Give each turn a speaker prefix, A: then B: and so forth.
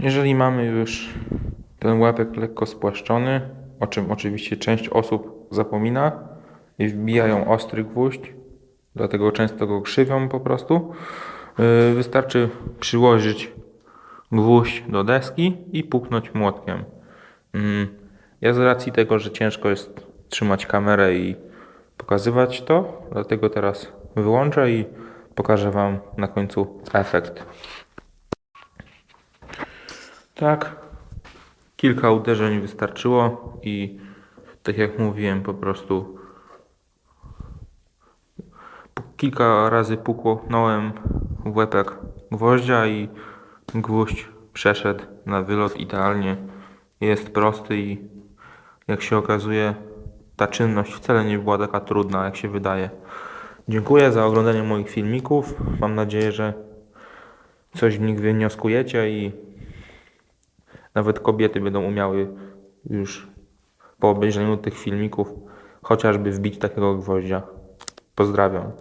A: Jeżeli mamy już ten łapek lekko spłaszczony, o czym oczywiście część osób zapomina i wbijają ostry gwóźdź, dlatego często go krzywią po prostu, yy, wystarczy przyłożyć gwóźdź do deski i puknąć młotkiem. Mm, Ja z racji tego, że ciężko jest trzymać kamerę i pokazywać to, dlatego teraz wyłączę i pokażę Wam na końcu efekt. Tak, kilka uderzeń wystarczyło i tak jak mówiłem, po prostu kilka razy puknąłem w łepek gwoździa i gwóźdź przeszedł na wylot idealnie. Jest prosty i jak się okazuje, ta czynność wcale nie była taka trudna, jak się wydaje. Dziękuję za oglądanie moich filmików. Mam nadzieję, że coś w nich wnioskujecie i nawet kobiety będą umiały już po obejrzeniu tych filmików chociażby wbić takiego gwoździa. Pozdrawiam.